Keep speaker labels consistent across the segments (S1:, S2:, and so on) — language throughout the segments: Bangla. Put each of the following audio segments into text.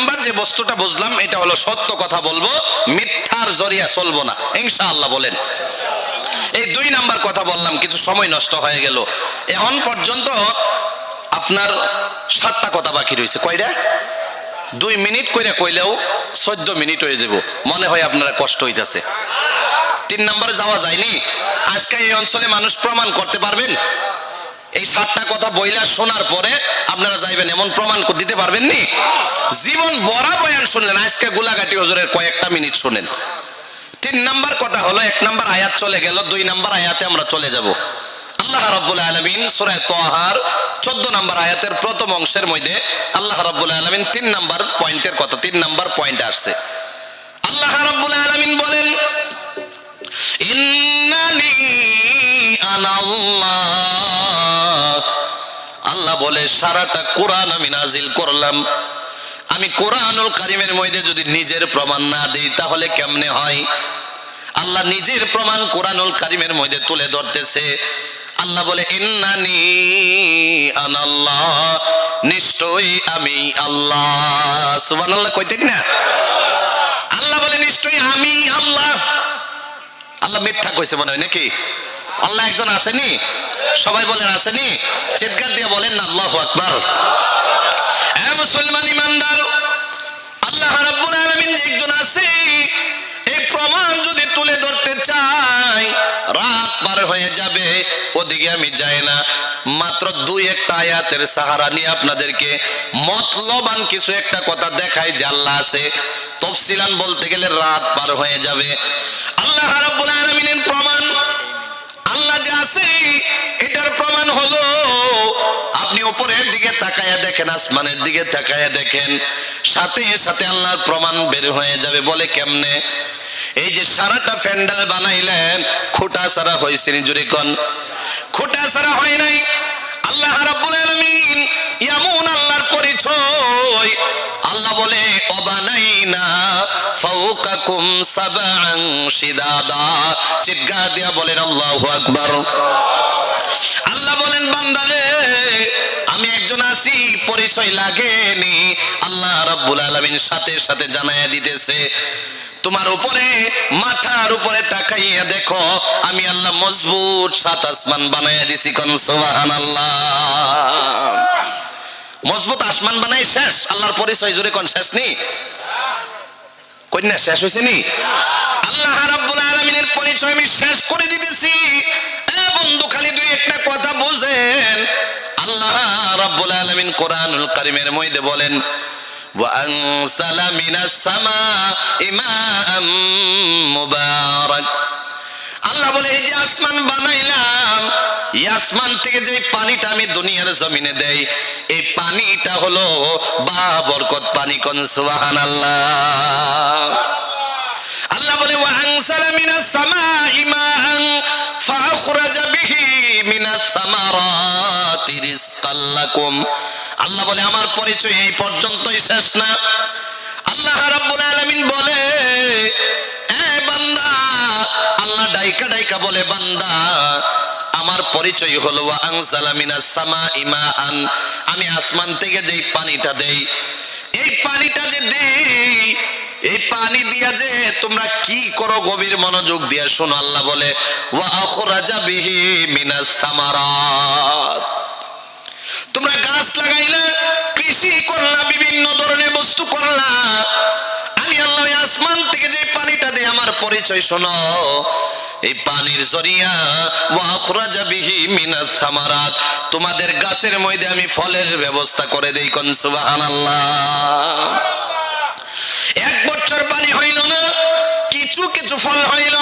S1: নাম্বার যে বস্তুটা বুঝলাম, এটা হলো সত্য কথা বলব, মিথ্যার জরিয়া চলবো না। ইনশাআল্লাহ বলেন। এই দুই নাম্বার কথা বললাম, কিছু সময় নষ্ট হয়ে গেল। এখন পর্যন্ত আপনার সাতটা কথা বাকি রয়েছে। কয়টা? দুই মিনিট কইরা কইলেও চোদ্দ মিনিট হয়ে যাব। মনে হয় আপনারা কষ্ট হইতেছে। তিন নম্বরে যাওয়া যায়নি? আজকে এই অঞ্চলে মানুষ প্রমাণ করতে পারবেন? এই সাতটা কথা বইলা শোনার পরে আপনারা যাইবেন, এমন প্রমাণ দিতে পারবেন নি জীবন বড়া বয়ান শুনলেন, আজকে গুলাঘাটি হজরের কয়েকটা মিনিট শুনেন। তিন নাম্বার কথা হলো, এক নাম্বার আয়াত চলে গেল, দুই নাম্বার আয়াতে আমরা চলে যাব। আল্লাহ রাব্বুল আলামিন সূরা তাহার 14 নাম্বার আয়াতের প্রথম অংশের মধ্যে আল্লাহ রাব্বুল আলামিন তিন নাম্বার পয়েন্টের কথা, তিন নাম্বার পয়েন্ট আসছে। আল্লাহ রাব্বুল আলামিন বলেন ইন্নানি আনাল্লাহ বলে, সারাটা কোরআন আমি নাজিল করলাম। আমি কোরআনুল কারিমের মধ্যে যদি নিজের প্রমাণ না দেই, তাহলে কেমনে হয়? আল্লাহ নিজের প্রমাণ কোরআনুল কারিমের মধ্যে তুলে ধরতেছে। আল্লাহ বলে, ইন্নানি আনাল্লাহ, নিশ্চয়ই আমি আল্লাহ। সুবহানাল্লাহ কইতেন না? আল্লাহ বলে, নিশ্চয়ই আমি আল্লাহ। আল্লাহ মিথ্যা কইছে মনে হয় নাকি? আল্লাহ একজন আসেনি সবাই বলেন আসেনি চিৎকার দিয়ে বলেন না আল্লাহু আকবার। হ্যাঁ মুসলমান ইমানদার, আল্লাহ রাব্বুল আলামিন যে একজন আছে এই প্রমাণ যদি তুলে ধরতে চাই, রাত পার হয়ে যাবে, ওদিকে আমি যাই না। মাত্র দুই একটা আয়াতের সাহারা নিয়ে আপনাদেরকে মতলবান কিছু একটা কথা দেখাই যে আল্লাহ আছে। তফসিলান বলতে গেলে রাত পার হয়ে যাবে। আল্লাহ রাব্বুল দেখেন, আসমানের দিকে তাকায়া দেখেন, সাথে সাথে আল্লাহর প্রমাণ বের হয়ে যাবে বলে কেমনে? এই যে সারাটা প্যান্ডেল বানাইলেন, খোটা সারা হয়েছে জুড়ে কন খোটা সারা হয় নাই। আল্লাহ রাব্বুল আলামিন এমন আল্লাহর পরিচয়। আল্লাহ বলে, অবানাইনা ফাওকাকুম সাবআন শিদাদা। চিৎকার দিয়া বলেন, আল্লাহু আকবার। আল্লাহ বলেন, বান্দারে আমি একজন আছি, পরিচয় লাগেনি। আল্লাহ রাব্বুল আলামিন সাথে সাথে জানায়া দিতেছে, তোমার উপরে, মাথার উপরে তাকাইয়া দেখো, আমি আল্লাহ মজবুত সাত আসমান বানাইয়া দিছি কোন, সুবহানাল্লাহ। মজবুত আসমান বানাই শেষ, আল্লাহর পরিচয় জুড়ে কোন শেষ নেই? কন্যা, শেষ হয়েছে নি? আল্লাহ রাব্বুল আলামিনের পরিচয় আমি শেষ করে দিতেছি। এ বন্ধু, খালি দুই একটা কথা বুঝেন। আল্লাহ রাব্বুল আলামিন কোরআনুল কারীমের মধ্যে বলেন وأنزل من السماء ماء مبارك আল্লাহ বলে এই যে আসমান বানাইলাম এই আসমান থেকে যে পানিটা আমি দুনিয়ার জমিনে দেই এই পানিটা হলো বা বরকত পানি কোন সুবহানাল্লাহ আল্লাহ বলে ওয়া আনসালা মিনাস সামাই মাআন আল্লাহ বলে, আমার পরিচয় এই পর্যন্তই শেষ না। আল্লাহ রাব্বুল আলামিন বলে, এ বান্দা। আল্লাহ ডাইকা ডাইকা বলে, বান্দা, আমার পরিচয় হলো মাআন। আমি আসমান থেকে যেই পানিটা দেই, এই পানিটা যে দেই এই পানি দিয়া যে তোমরা কি করো গভীর মনোযোগ দিয়া শোনো, আল্লাহ বলে তোমরা গাছ লাগাইলা, কৃষি করলা, বিভিন্ন ধরনের বস্তু করলা। আমি আল্লাহ আসমান থেকে যে পানিটা দিয়ে আমার পরিচয় শোনো। এই পানির জরিয়া বিহি মিনাস সামারাত। তোমাদের গাছের মধ্যে আমি ফলের ব্যবস্থা করে দেই, কোন সুবহানাল্লাহ। এক বছর পানি হইল না, কিছু কিছু ফল হইল।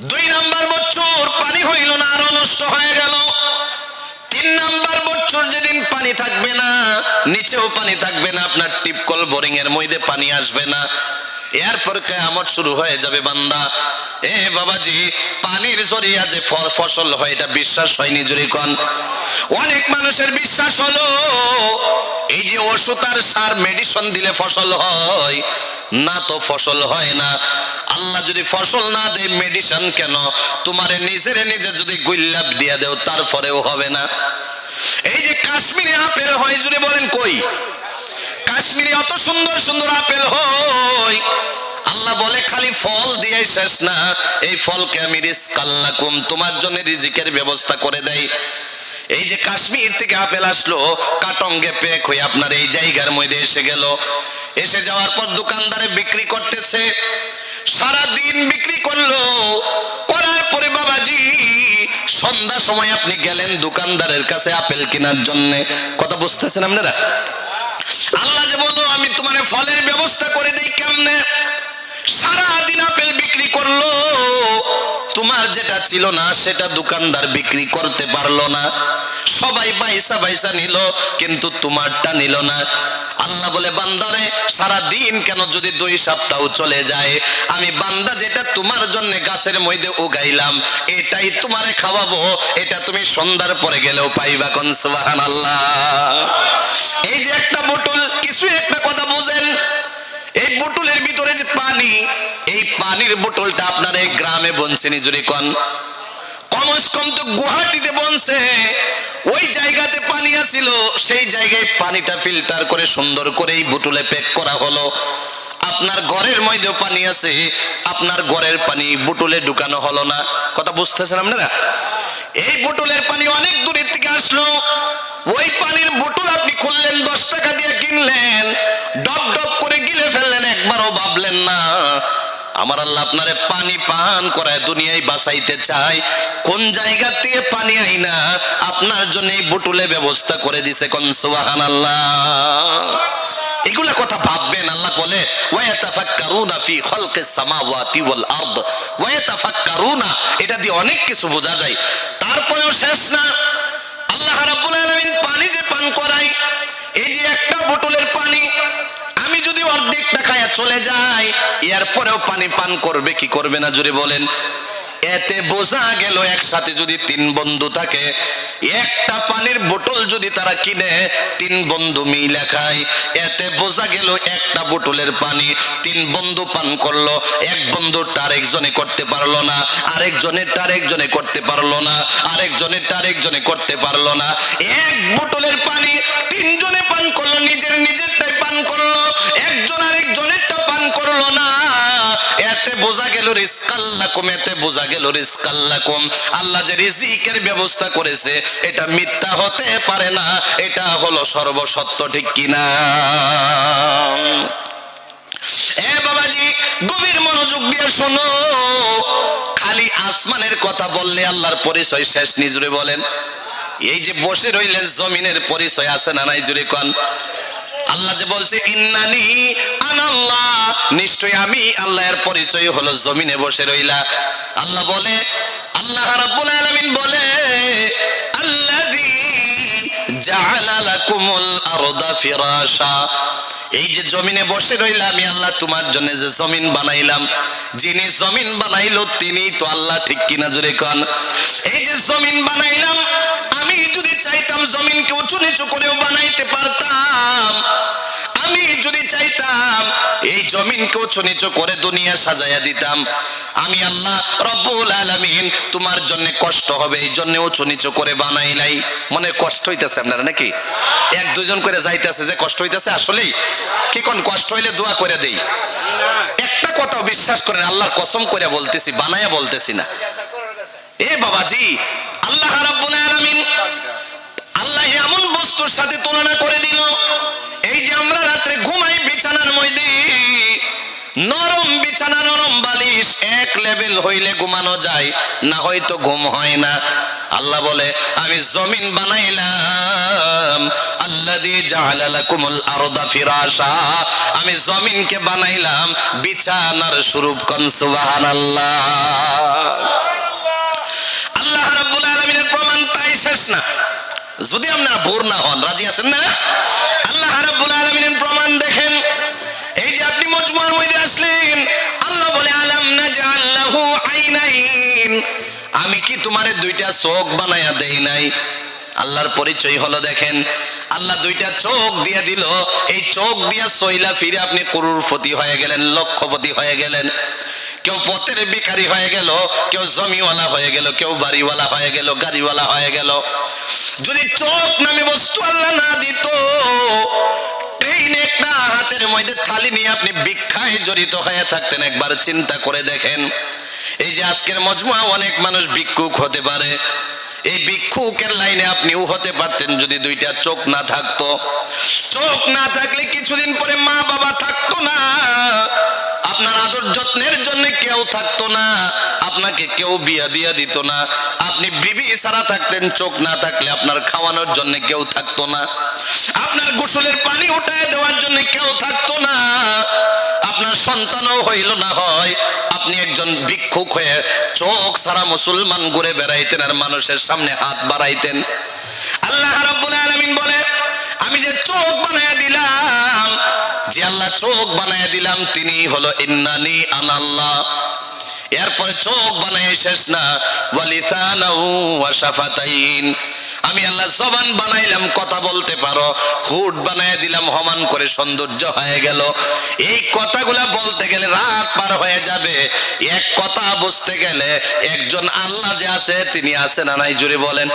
S1: দুই নাম্বার বছর পানি হইল না, আরও নষ্ট হয়ে গেল। তিন নাম্বার বছর যেদিন পানি থাকবে না, নিচেও পানি থাকবে না, আপনার টিপকল বোরিং এর মধ্যে পানি আসবে না। এরপর কেয়ামত শুরু হয়ে যাবে বান্দা। এ বাবাজি, পানির জরিয়া যে ফসল হয়, এটা বিশ্বাস হয়নি জুড়ে কন। অনেক মানুষের বিশ্বাস হলো, এই যে ওষুধ আর সার মেডিসিন দিলে ফসল হয়, না তো ফসল হয় না। আল্লাহ যদি ফসল না দেয় মেডিসিন কেন? তোমারে নিজেরে নিজে যদি গুল্লাপ দিয়া দেও, তারপরেও হবে না। এই যে কাশ্মীরি আপেল হয় যদি বলেন কই? কাশ্মীরি অত সুন্দর সুন্দর আপেল হয় আল্লাহ বলে, খালি ফল দিয়ে শেষ না। এই ফলকে আমি রিস্কাল্লাকুম তোমার জন্য রিজিকের ব্যবস্থা করে দেই। এই যে কাশ্মীর থেকে আপেল আসলো কাটঙ্গে পেক হয়ে আপনার এই জায়গার মধ্যে এসে গেল। এসে যাওয়ার পর দোকানদারে বিক্রি করতেছে। সারা দিন বিক্রি করল। করার পরে বাবাজি সন্ধ্যা সময় আপনি গেলেন দোকানদারের কাছে আপেল কেনার জন্য। কথা বুঝতেছেন আপনারা? আল্লাহ যে বলল, আমি তোমার ফলের ব্যবস্থা করে দিই কেমনে? সারা দিন আপেল বিক্রি করল। তোমার যেটা ছিল না, সেটা দোকানদার বিক্রি করতে পারল না। সবাই বাইসা বাইসা নিল, কিন্তু তোমারটা নিল না। আল্লাহ বলে, বান্দারে সারা দিন কেন যদি দুই সপ্তাহ চলে যায়? আমি বান্দা যেটা তোমার জন্য গাছের মধ্যে উগাইলাম, এটাই তোমারে খাওয়াবো। এটা তুমি সন্ধ্যার পরে গেলেও পাইবা কোন সুবাহান আল্লাহ এই যে একটা বোতল কিছু একটা কথা বুঝেন। এই বোতলের ভিতরে যে পানি পানির বোতলটা আপনার এই গ্রামে বনছে নিজুরি কন। কমস কম তো গুয়াহাটিতে বনছে। ওই জায়গাতে পানি আসিল সেই জায়গায় পানিটা ফিল্টার করে সুন্দর করে এই বোতলে প্যাক করা হলো। আপনার ঘরের মধ্যেও পানি আছে, আপনার ঘরের পানি বোতলে ঢুকানো হলো না। কথা বুঝতেছেন আপনারা? এই বোতলের পানি অনেক দূরের থেকে আসলো। ওই পানির বোতল আপনি খুললেন, দশ টাকা দিয়ে কিনলেন। ডব ডব করে গিলে ফেললেন, একবারও ভাবলেন না। আমার আল্লাহ আপনারে পানি পান করায় দুনিয়ায় বাঁচাইতে চায়। কোন জায়গা থেকে পানি আই না, আপনার জন্য বোতলে ব্যবস্থা করে দিছে কোন সুবাহান আল্লাহ এগুলা কথা ভাববেন, আল্লাহ বলে, ওয়ায়াতাফাক্কারুনা ফি খালকিস সামাওয়াতি ওয়াল আরদ। ওয়ায়াতাফাক্কারুনা, এটা দিয়ে অনেক কিছু বোঝা যায়। তারপরেও শেষ না। আল্লাহ রাব্বুল আলামিন পানি যে পান করাই এই যে একটা বোতলের পানি অর্ধেকটা খায়া চলে যাই এরপরেও পানি পান করবে, কি করবে না জুড়ে বলেন। এতে বোঝা গেল একসাথে যদি তিন বন্ধু থাকে, একটা পানির বোতল যদি তারা কিনে, তিন বন্ধু মিলে খায়। এতে বোঝা গেল একটা বোতলের পানি তিন বন্ধু পান করল, এক বন্ধু তার একজনে করতে পারল না আরেকজনের তার একজনে করতে পারল না আরেকজনের তার একজনে করতে পারল না। এক বোতলের পানি তিনজনে পান করল, নিজের পান করল, একজন আরেকজনেরটা পান করল না। বাবাজি, গভীর মনোযোগ দিয়ে শোনো। খালি আসমানের কথা বললে আল্লাহর পরিচয় শেষ, নিজুরে বলেন। এই যে বসে রইলেন, জমিনের পরিচয় আছে না নাই, জুড়ে কন? আল্লাহ যে বলছে, ইন্নানি আনাল্লাহ। নিশ্চয় আমি আল্লাহর পরিচয় হলো জমিনে বসে রইলা। আল্লাহ বলে, আল্লাহ রাব্বুল আলামিন বলে, আল্লাযী জাআলা লাকুমুল আরদা ফিরাশা। এই যে জমিনে বসে রইলা, আমি আল্লাহ তোমার জন্য যে জমিন বানাইলাম, যিনি জমিন বানাইলো তিনি তো আল্লাহ, ঠিক কিনা জুড়ে কন? এই যে জমিন বানাইলাম, আমি যদি চাইতাম জমিনকে উঁচু নিচু করেও বানাইতে পারতাম আমি যদি চাইতাম, এই জমিনকে উঁচু করে দুনিয়া সাজাইয়া দিতাম। আমি আল্লাহ রব্বুল আলামিন তোমার জন্য কষ্ট হবে, এই জন্য উঁচু করে বানাই নাই। মনে কষ্ট হইতেছে আপনারা নাকি? এক দুজন করে যাইতেছে যে কষ্ট হইতেছে আসলেই। কি কোন কষ্ট হইলে দোয়া করে দেই? একটা কথাও বিশ্বাস করেন, আল্লাহর কসম করে বলতেছি বানায়া বলতেছি না। এ বাবাজি, আল্লাহ রাব্বুল আলামিন, আল্লাহ বস্তুর সাথে তুলনা করে দিল। এই যে আমরা রাত্রে ঘুমাই বিছানার মধ্যে, নরম বিছানা, নরম বালিশ, এক লেভেল হইলে ঘুমানো যায়, না হয়তো ঘুম হয় না। আল্লাহ বলে, আমি জমিন বানাইলাম, আল্লাযী জাআলা লাকুমুল আরদা ফিরাশা। আমি জমিনকে বানাইলাম, বিছানার স্বরূপ কোন, সুবহানাল্লাহ। আল্লাহ রাব্বুল আলামিনের প্রমাণ তাই শেষ না। যদি আপনারা বোর না হন, রাজি আছেন না? আল্লাহ রাব্বুল আলামিনের প্রমাণ দেখেন। এই যে আপনি মজমুয়ার মধ্যে আসলেন, আল্লাহ বলে, আলাম নাজআল লাহু আইনাইন? আমি কি তোমারে দুইটা চোখ বানায়া দেই নাই? আল্লাহর পরিচয় হলো দেখেন, আল্লাহ দুইটা চোখ দিয়ে দিল। এই চোখ দিয়া সইলা ফিরে আপনি করুরপতি হয়ে গেলেন, লক্ষপতি হয়ে গেলেন। কেউ পথের ভিখারি হয়ে গেল, কেউ জমিওয়ালা হয়ে গেল, কেউ বাড়িওয়ালা হয়ে গেল, গাড়িওয়ালা হয়ে গেল। যদি চোখ নামে বস্তু আল্লাহ না দিত, ট্রেন একটা হাতের মধ্যে থালি নিয়ে আপনি ভিক্ষায় জড়িত হয়ে থাকতেন, একবার চিন্তা করে দেখেন। এই যে আজকের মজমুয়া, অনেক মানুষ ভিক্ষুক হতে পারে। এই ভিক্ষুকের লাইনে আপনিও হতে পারতেন যদি দুইটা চোখ না থাকতো। চোখ না থাকলে কিছুদিন পরে মা বাবা থাকতো না। আপনার আদর যত্নের জন্য কেউ থাকতো না, আপনাকে কেউ বিয়া দিয়া দিত না। আপনি বিবি ছাড়া থাকতেন, চোখ না থাকলে আপনার খাওয়ানোর জন্য কেউ থাকতো না। আপনার গোসলের পানি উঠায় দেওয়ার জন্য কেউ থাকতো না। আপনার সন্তানও হইল না হয়। আপনি একজন ভিক্ষুক হয়ে চোখ সারা মুসলমান ঘুরে বেড়াইতেন আর মানুষের সামনে হাত বাড়াইতেন। আল্লাহ রাব্বুল আলামিন বলে, আমি যে চোখ দিলাম যে আল্লাহ চোখ বানায় দিলাম তিনি হলো ইন্নানি আনাল্লাহ। এরপরে চোখ বানায় শেষ না আমি আল্লাহ জবান বানাইলাম, কথা বলতে পারো। হুট বানায় দিলাম, হমান করে সৌন্দর্য হয়ে গেল। এই কথাগুলা বলতে গেলে রাত পার হয়ে যাবে। এক কথা বুঝতে গেলে একজন আল্লাহ যে আছে, তিনি আছে না নাই? জুড়ে বলেন।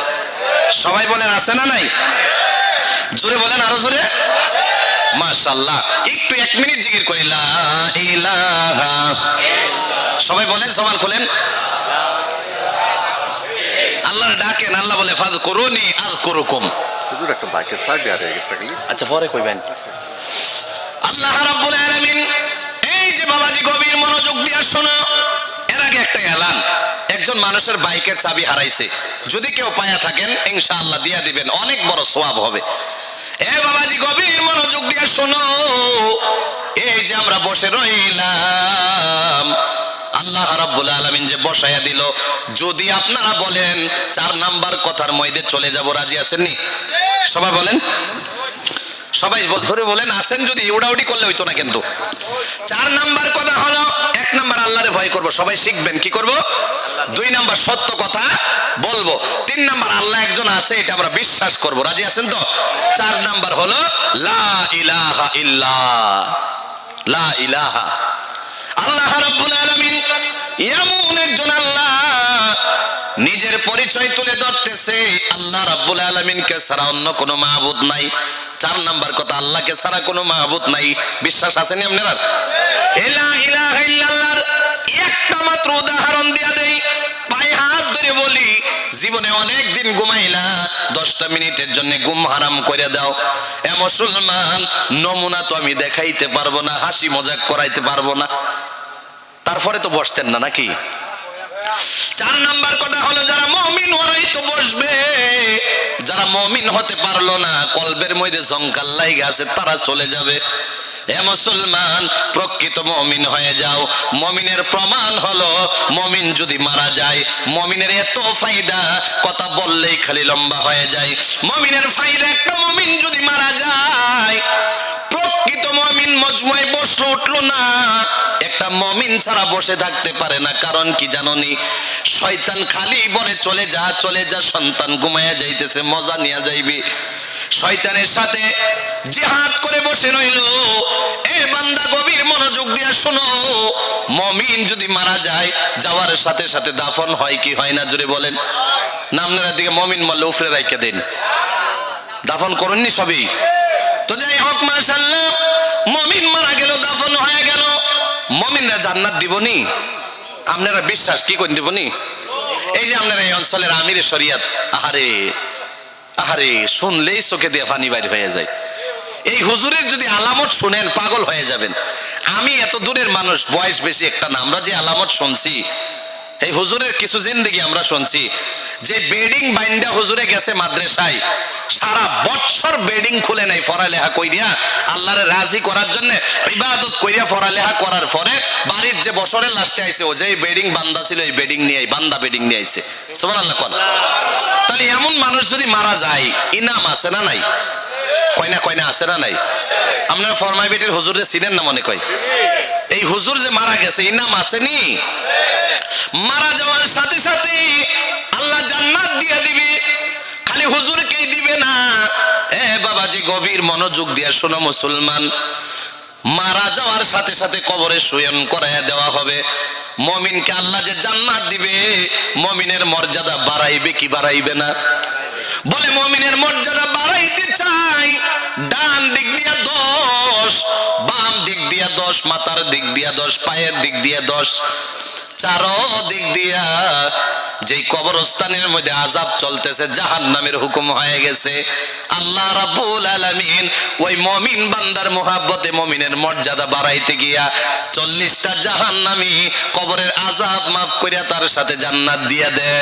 S1: সবাই বলেন, আছে না নাই? জোরে বলেন আরও জোরে। মাশাল্লাহ একটু এক মিনিট জিকির করি। লা ইলাহা সবাই বলেন সমান খোলেন। আল্লাহ ডাকেন আল্লাহ বলে ফাজ করুনি আজ করুকুম
S2: হুজুর একটা বাইকের সাইড হারিয়ে গেছে
S3: আচ্ছা পরে কইবেন।
S1: আল্লাহ রাব্বুল আলামিন এই যে বাবাজি গভীর মনোযোগ দিয়া শোনো এর আগে একটা এলান। একজন মানুষের বাইকের চাবি হারাইছে। যদি কেউ পায়া থাকেন ইনশাআল্লাহ দিয়া দিবেন অনেক বড় সওয়াব হবে। এ বাবাজি গভীর মনোযোগ দিয়া শোনো। এই যে আমরা বসে রইলাম, আল্লাহ আলামিন যে বসায়া দিল। যদি আপনারা বলেন, চার নাম্বার কথার মধ্যে চলে যাব, রাজি আছেননি? সবাই বলেন। সবাই ধরে বলেন আসেন যদি, উড়াউড়ি করলে হইতো না কিন্তু। চার নাম্বার কথা হলো আল্লাহরে ভয় করব। সবাই শিখবেন, কি করব? দুই নাম্বার সত্য কথা বলব। তিন নাম্বার আল্লাহ একজন আছে, এটা আমরা বিশ্বাস করব। রাজি আছেন তো? চার নাম্বার হলো, লা ইলাহা ইল্লা লা ইলাহা। আল্লাহ রাব্বুল আলামিন এমন একজন আল্লাহ নিজের পরিচয় তুলে ধরতেছে, আল্লাহ রাব্বুল আলামিনকে ছাড়া অন্য কোনো মাহবুদ নাই। চার নাম্বার কথা, আল্লাহকে ছাড়া কোনো মাহবুদ নাই। বিশ্বাস আছে নি আপনার? একটা মাত্র উদাহরণ দিয়া দেই, পায়ে হাত ধরে বলি, জীবনে অনেক দিন ঘুমাইলা, দশটা মিনিটের জন্য ঘুম হারাম করে দাও। এ মুসলমান, নমুনা তো আমি দেখাইতে পারব না, হাসি মজাক করাইতে পারব না। তারপরে তো বসতেন না নাকি? চার নাম্বার কথা হলো, যারা মমিন ওরাই তো বসবে। যারা মমিন হতে পারল না, কলবের মধ্যে জঙ্কাল্লাই আছে, তারা চলে যাবে। এ মুসলমান, প্রকৃত মমিন হয়ে যাও। মমিনের প্রমাণ হলো, মমিন যদি মারা যায়, মমিনের এত ফায়দা, কথা বললেই খালি লম্বা হয়ে যায়। মমিনের ফায়দা একটা মমিন যদি মারা যায় মজমুয়ায় বসে উঠল না। একটা মমিন ছাড়া বসে থাকতে পারে না। কারণ কি জাননি? শয়তান খালি বলে চলে যা চলে যা, সন্তান যাইতেছে, মজা নিয়া শয়তানের সাথে জিহাদ করে বসে রইল। এ বান্দা গভীর মনোযোগ দিয়া শোনো। মমিন যদি মারা যায়, যাওয়ার সাথে সাথে দাফন হয় কি হয় না জুড়ে বলেন। না দিকে মমিন মল্লে উফরে রাইকে দেন। দাফন করেননি সবই। তো যাই হোক মাশাল্লাহ মমিন মারা গেল, দাফন হয়ে গেল। মমিনরা জান্নাত দিবনি। আপনারা বিশ্বাস কি করে দিবনি? এই যে আপনারা এই অঞ্চলের আমির শরিয়াত, আহারে আহারে, শুনলেই চোখে দিয়ে পানি বাইর হয়ে যায়। এই হুজুরের যদি আলামত শুনেন, পাগল হয়ে যাবেন। আমি এত দূরের মানুষ, বয়স বেশি একটা না, আমরা যে আলামত শুনছি, এই হুজুরের কিছু জিন্দগি আমরা শুনছি। যে বেডিং বাইন্দা হুজুরে গেছে মাদ্রাসায় সারা বৎসর বেডিং খুলে নাই পড়ালেখা কইরিয়া আল্লাহরে রাজি করার জন্য, ইবাদত কইরিয়া পড়ালেখা করার পরে বাড়ির যে বছরের লাস্টে আইছে, ও যে বেডিং বান্দা ছিল, এই বেডিং নিয়ে বান্দা বেডিং নিয়ে আইছে। সুবহানাল্লাহ কোন। তাহলে এমন মানুষ যদি মারা যায়, ইনাম আছে না নাই? কয়না কয়না আছে না নাই? আপনারা ফরমাই বেটির হুজুরে চিনেন না মনে কয়? এই হুজুর যে মারা গেছে, ইনাম আসেনি মারা যাওয়ার সাথে সাথে আল্লাহ জান্নাত দিয়ে দিবে। খালি হুজুরকেই দিবে না। এ বাবাজি, গভীর মনোযোগ দিয়ে শোনো মুসলমান। মারা যাওয়ার সাথে সাথে কবরে শয়ন করাইয়া দেওয়া হবে। মমিনকে আল্লাহ যে জান্নাত দিবে, মমিনের মর্যাদা বাড়াইবে কি বাড়াইবে না? বলে, মমিনের মর্যাদা বাড়াইতে চাই। ডান দিক দিয়া দশ, বাম দিক দিয়া দশ, মাথার দিক দিয়া দশ, পায়ের দিক দিয়া দশ। চারো দিক দিয়া যেই কবরস্থানের মধ্যে আজাব চলতেছে জাহান নামের হুকুম হয়ে গেছে। আল্লাহ রাব্বুল আলামিন ওই মমিন বান্দার মোহাব্বতে মমিনের মর্যাদা বাড়াইতে গিয়া চল্লিশটা জাহান নামি কবরের আজাব মাফ করিয়া তার সাথে জান্নাত দিয়া দে।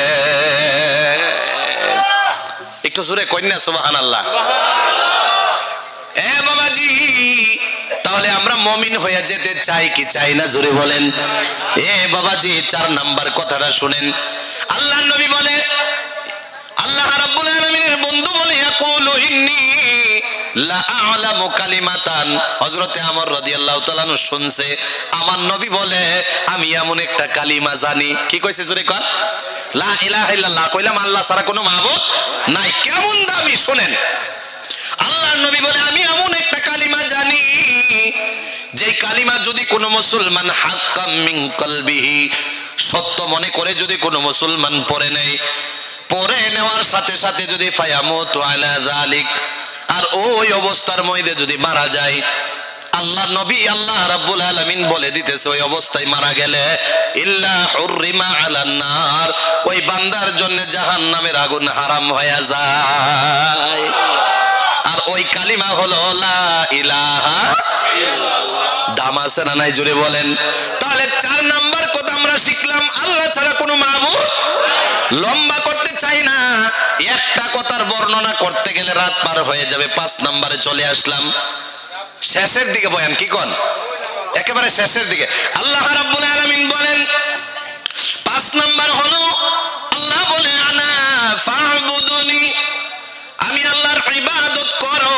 S1: একটু জোরে কন্যা সুবাহান আল্লাহ এ বাবাজি! তাহলে আমরা মমিন হয়ে যেতে চাই কি চাই না, জোরে বলেন। এ বাবাজি, চার নাম্বার কথাটা শুনেন। আল্লাহ নবী বলে, আল্লাহ রাব্বুল আলামিনের বন্ধু বলে, ইয়াকুলু লা আ'লামু কালিমাতান। হযরতে আমর রাদিয়াল্লাহু তাআলা শুনছে। আমার নবী বলে, আমি এমন একটা কালিমা জানি। কি কইছে, জোরে কর? লা ইলাহা ইল্লাল্লাহ। কইলাম, আল্লাহ ছাড়া কোনো মাবুদ নাই। কেমন দামি, শুনেন। আল্লাহর নবী বলে আমি এমন একটা কালিমা জানি যে কালিমা যদি কোনো মুসলমান হাক্কাম মিন কলবিহি, সত্য মনে করে যদি কোনো মুসলমান পড়ে নেয়, পড়ে নেওয়ার সাথে সাথে যদি ফায়ামুতু আলা যালিক, আর ওই অবস্থার মধ্যে যদি মারা যায়, আল্লাহ নবী আল্লাহ রাব্বুল আলামিন বলে দিতেছে, ওই অবস্থায় মারা গেলে ইল্লা হুররিমা আলান নার, ওই বান্দার জন্য জাহান্নামের আগুন হারাম হয়ে যায়। আর ওই কালিমা হলো লা ইলাহা দাম আছে না নাই? জুড়ে বলেন। তাহলে চার নাম্বার কথা আমরা শিখলাম, আল্লাহ ছাড়া কোনো মাহবুব লম্বা করতে চাই না। একটা কথার বর্ণনা করতে গেলে রাত পার হয়ে যাবে, পাঁচ নাম্বারে চলে আসলাম। শেষের দিকে বয়ান, কি কন? একেবারে শেষের দিকে। আল্লাহ রাব্বুল আলামিন বলেন, পাঁচ নাম্বার হলো, আল্লাহ বলে, আনা ফাবুদুনি, আমি আল্লাহর ইবাদত করো।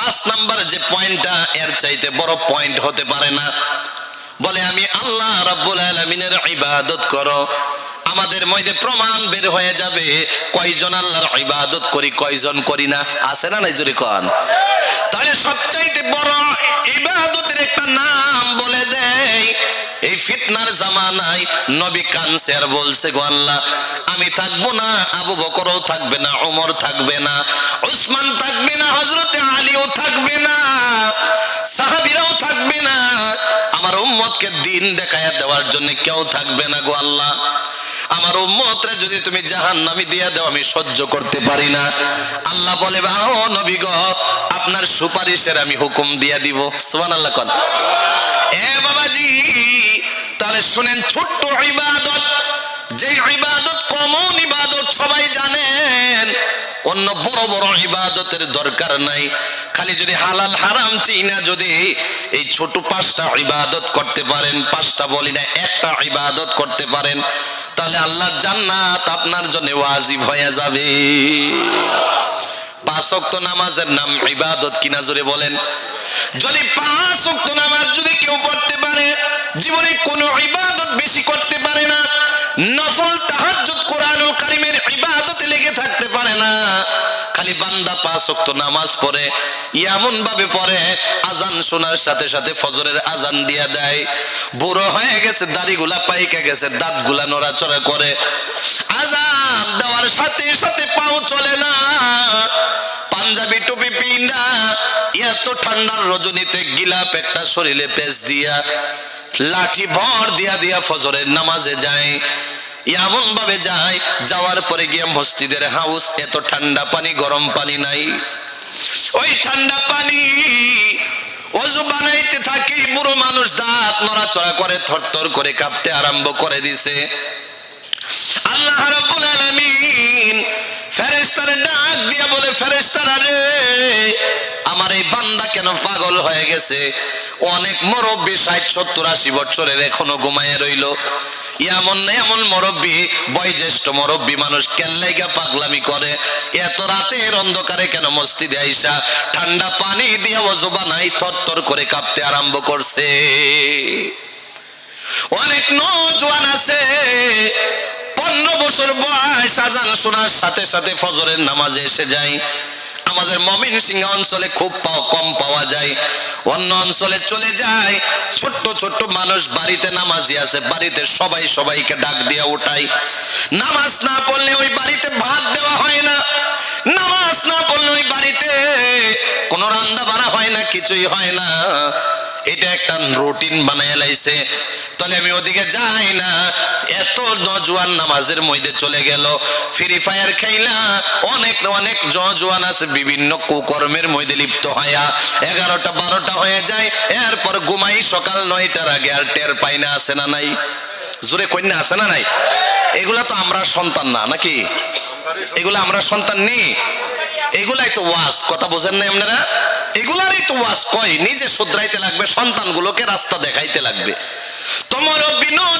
S1: পাঁচ নাম্বার যে পয়েন্টটা, এর চাইতে বড় পয়েন্ট হতে পারে না। বলে, আমি আল্লাহ রাব্বুল আলামিনের ইবাদত করো। আমাদের মধ্যে প্রমাণ বের হয়ে যাবে, কয়জন আল্লাহর ইবাদত করি, কয়জন করি না। আছে না নাই জুরি কন? তাহলে সবচাইতে বড় ইবাদতের একটা নাম বলে দেয় এই ফিতনার জামানায় নবী কানসের বলছে, গো আল্লাহ, আমি থাকব না, আবু বকরও থাকবে না ওমর থাকবে না, উসমান থাকবে না হজরতে আলীও থাকবে না, সাহাবিরাও থাকবে না। আমার উম্মতকে দিন দেখায়া দেওয়ার জন্য কেউ থাকবে না, গো আল্লাহ। আমার উম্মতরে যদি তুমি জাহান্নামি দিয়া দাও, আমি সহ্য করতে পারি না। আল্লাহ বলে বা ও নবী আপনার সুপারিশের আমি হুকুম দিয়া দিব। সুবহানাল্লাহ কোন। এ বাবাজি, তাহলে শুনেন, ছোট্ট ইবাদত। যে ইবাদত কমন ইবাদত সবাই জানেন, অন্য বড় বড় ইবাদতের দরকার নাই। খালি যদি হালাল হারাম চিনা যদি এই ছোট পাঁচটা ইবাদত করতে পারেন, পাঁচটা বলি না, একটা ইবাদত করতে পারেন, তাহলে আল্লাহ জান্নাত আপনার জন্য ওয়াজিব হয়ে যাবে। পাঁচ ওয়াক্ত নামাজের নাম ইবাদত কিনা জোরে বলেন। যদি পাঁচ ওয়াক্ত নামাজ যদি কেউ পড়তে পারে, জীবনে কোনো ইবাদত বেশি করতে পারে না, নফল কোরআনুল কারীমের ইবাদতে লেগে থাকতে পারে না, খালি বান্দা পাঁচ নামাজ পড়ে এমন ভাবে পড়ে, আজান শোনার সাথে সাথে ফজরের আজান দিয়া দেয়। বুড়ো হয়ে গেছে, দাড়িগুলা পাইকে গেছে, দাঁতগুলা নড়াচড়া করে। আজান দেওয়ার সাথে সাথে পাও চলে না। পাঞ্জাবি টুপি পিন্দা এত ঠান্ডার রজনীতে গিলাপ একটা শরীরে পেঁচ দিয়া, লাঠি ভর দিয়া দিয়া ফজরের নামাজে যায়। এমন ভাবে যায়, যাওয়ার পরে গিয়ে মসজিদের হাউস, এত ঠান্ডা পানি, গরম পানি নাই। ওই ঠান্ডা পানি, অজু বানাইতে থাকি, বুড়ো মানুষ দাঁত নড়াচড়া করে, থরথর করে কাঁপতে আরম্ভ করে দিছে। আল্লাহ রাব্বুল আলামিন ফেরেশতারে ডাক দিয়া বলে, ফেরেশতারা রে, আমার এই বান্দা কেন পাগল হয়ে গেছে? অনেক মুরব্বী ষাট, সত্তর, আশি বছরের এখনও ঘুমায় রইল। এমন না, এমন মুরব্বী, বয়োজ্যেষ্ঠ মুরব্বী মানুষ কেল্লাইগা পাগলামি করে? এত রাতের অন্ধকারে কেন মসজিদে আইসা ঠান্ডা পানি দিয়া অজু বানাই থরথর করে কাঁপতে আরম্ভ করছে? অনেক নজওয়ান আছে পনেরো বছর বয়স আজান শোনার সাথে সাথে ফজরের নামাজে এসে যায়। আমাদের মমিন সিংহ অঞ্চলে খুব কম পাওয়া যায়। অন্য অঞ্চলে চলে যায়। ছোট্ট ছোট্ট মানুষ বাড়িতে নামাজি আছে। বাড়িতে সবাই সবাইকে ডাক দিয়া উঠাই নামাজ না পড়লে ওই বাড়িতে ভাত দেওয়া হয় না। নামাজ না পড়লে ওই বাড়িতে কোনো রান্না বাড়া হয় না, কিছুই হয় না। এটা একটা রুটিন বানায় লাইছে। তাহলে আমি ওদিকে যাই না। এত নজওয়ান নামাজের মধ্যে চলে গেল। ফ্রি ফায়ার খেলা অনেক অনেক নজওয়ান আছে, বিভিন্ন কুকর্মের মধ্যে লিপ্ত হয়া। এগারোটা, বারোটা হয়ে যায়, এরপর ঘুমাই সকাল নয়টার আগে, আর টের পাই না, আছে না নাই? জোরে কন্যা আছে না নাই? এগুলা তো আমরা সন্তান না, নাকি? এগুলা আমরা সন্তান নেই এগুলাই তো ওয়াজ, কথা বোঝেন না আপনারা? এগুলারই তো ওয়াজ কয়, নিজে শুধরাইতে লাগবে, সন্তানগুলোকে রাস্তা দেখাইতে লাগবে। তোমার বিনোদ